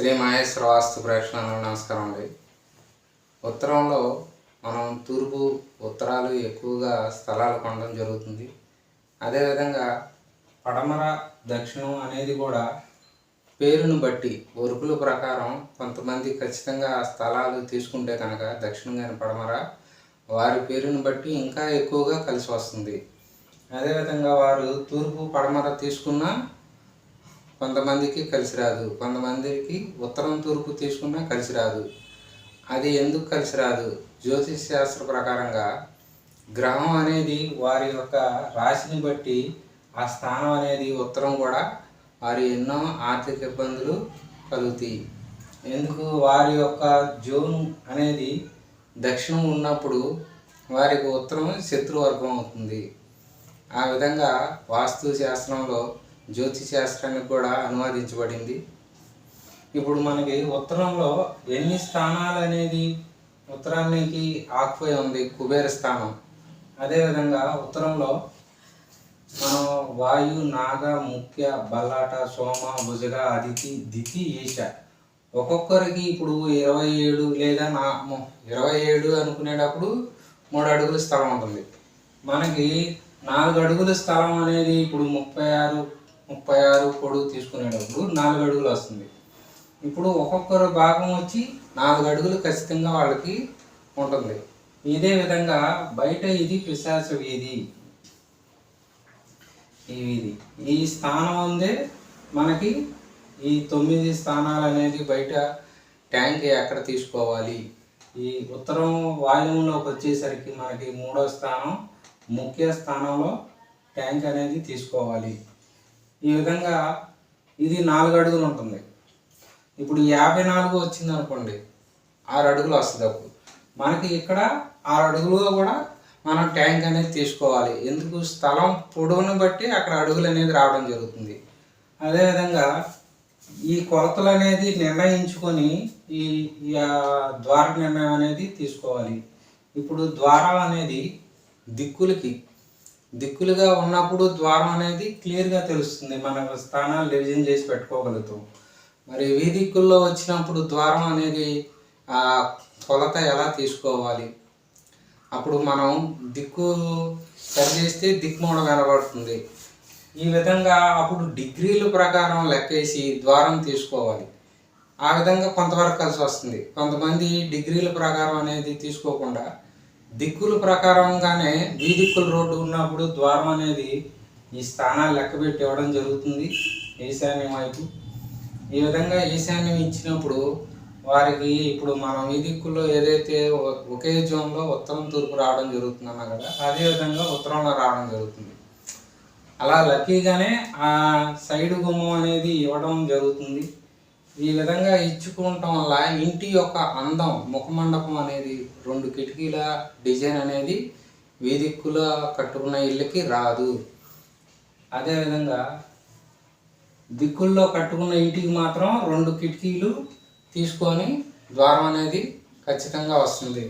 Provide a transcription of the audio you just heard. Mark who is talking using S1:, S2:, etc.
S1: శ్రీ మహేశ్వర వాస్తు ప్రేక్షణ నమస్కారం అండి. ఉత్తరంలో మనం తూర్పు ఉత్తరాలు ఎక్కువగా స్థలాలు కొనడం జరుగుతుంది. అదేవిధంగా పడమర దక్షిణం అనేది కూడా పేరును బట్టి ఒరుకుల ప్రకారం కొంతమంది ఖచ్చితంగా స్థలాలు తీసుకుంటే కనుక దక్షిణం కానీ పడమర వారి పేరును బట్టి ఇంకా ఎక్కువగా కలిసి వస్తుంది. అదేవిధంగా వారు తూర్పు పడమర తీసుకున్నా కొంతమందికి కలిసి రాదు. కొంతమందికి ఉత్తరం తూర్పు తీసుకున్నా కలిసి రాదు. అది ఎందుకు కలిసి రాదు? జ్యోతిష్ శాస్త్ర ప్రకారంగా గ్రహం అనేది వారి యొక్క రాశిని బట్టి ఆ స్థానం అనేది ఉత్తరం కూడా వారి ఎన్నో ఆర్థిక ఇబ్బందులు కలుగుతాయి. ఎందుకు? వారి యొక్క జోన్ అనేది దక్షిణం ఉన్నప్పుడు వారికి ఉత్తరం శత్రువర్గం అవుతుంది. ఆ విధంగా వాస్తు శాస్త్రంలో జ్యోతి శాస్త్రానికి కూడా అనువాదించబడింది. ఇప్పుడు మనకి ఉత్తరంలో ఎన్ని స్థానాలు అనేది ఉత్తరానికి ఆకుపోయి ఉంది కుబేర స్థానం. అదేవిధంగా ఉత్తరంలో మనం వాయు నాగ ముఖ్య బల్లాట సోమ భుజగ అదితి దితి ఈశ. ఒక్కొక్కరికి ఇప్పుడు ఇరవై ఏడు లేదా నా ము- ఇరవై ఏడు అనుకునేటప్పుడు మూడు అడుగుల స్థలం ఉంటుంది. మనకి నాలుగు అడుగుల స్థలం అనేది ఇప్పుడు ముప్పై ఆరు ముప్పై ఆరు పొడుగు తీసుకునేటప్పుడు నాలుగు అడుగులు వస్తుంది. ఇప్పుడు ఒక్కొక్కరు భాగం వచ్చి నాలుగు అడుగులు ఖచ్చితంగా వాళ్ళకి ఉంటుంది. ఇదే విధంగా బయట ఇది పిశాచ వీధి. ఈ వీధి. ఈ స్థానం ఉందే మనకి ఈ తొమ్మిది స్థానాలు అనేది బయట ట్యాంక్ ఎక్కడ తీసుకోవాలి? ఈ ఉత్తరం వాయువులోకి వచ్చేసరికి మనకి మూడో స్థానం ముఖ్య స్థానంలో ట్యాంక్ అనేది తీసుకోవాలి. ఈ విధంగా ఇది నాలుగు అడుగులు ఉంటుంది. ఇప్పుడు యాభై నాలుగు వచ్చింది అనుకోండి ఆరు అడుగులు వస్తుంది అప్పుడు. మనకి ఇక్కడ ఆరు అడుగులు కూడా మనం ట్యాంక్ అనేది తీసుకోవాలి. ఎందుకు? స్థలం పొడవును బట్టి అక్కడ అడుగులు అనేది రావడం జరుగుతుంది. అదేవిధంగా ఈ కొలతలు అనేది నిర్ణయించుకొని ఈ ద్వార నిర్ణయం అనేది తీసుకోవాలి. ఇప్పుడు ద్వారం అనేది దిక్కులకి దిక్కులుగా ఉన్నప్పుడు ద్వారం అనేది క్లియర్గా తెలుస్తుంది. మన స్థానాలు డివిజన్ చేసి పెట్టుకోగలుగుతాం. మరి వీధిక్కుల్లో వచ్చినప్పుడు ద్వారం అనేది ఆ కొలత ఎలా తీసుకోవాలి? అప్పుడు మనం దిక్కు సరి చేస్తే దిక్మూడ కనబడుతుంది ఈ విధంగా అప్పుడు డిగ్రీల ప్రకారం లెక్కేసి ద్వారం తీసుకోవాలి. ఆ విధంగా కొంతవరకు కలిసి వస్తుంది. కొంతమంది డిగ్రీల ప్రకారం అనేది తీసుకోకుండా దిక్కుల ప్రకారంగానే వీ దిక్కుల రోడ్డు ఉన్నప్పుడు ద్వారం అనేది ఈ స్థానాలు లెక్కబెట్టి ఇవ్వడం జరుగుతుంది ఈశాన్యం వైపు. ఈ విధంగా ఈశాన్యం ఇచ్చినప్పుడు వారికి ఇప్పుడు మనం ఈ దిక్కుల్లో ఏదైతే ఒకే జోన్లో ఉత్తరం తూర్పు రావడం జరుగుతుందన్నా కదా అదే విధంగా ఉత్తరంలో రావడం జరుగుతుంది. అలా లక్కీగానే ఆ సైడ్ గుమ్మం అనేది ఇవ్వడం జరుగుతుంది. ఈ విధంగా ఇచ్చుకోవటం వల్ల ఇంటి యొక్క అందం ముఖమండపం అనేది రెండు కిటికీల డిజైన్ అనేది వీధిక్కుల కట్టుకున్న ఇళ్ళకి రాదు. అదేవిధంగా దిక్కుల్లో కట్టుకున్న ఇంటికి మాత్రం రెండు కిటికీలు తీసుకొని ద్వారం అనేది ఖచ్చితంగా వస్తుంది.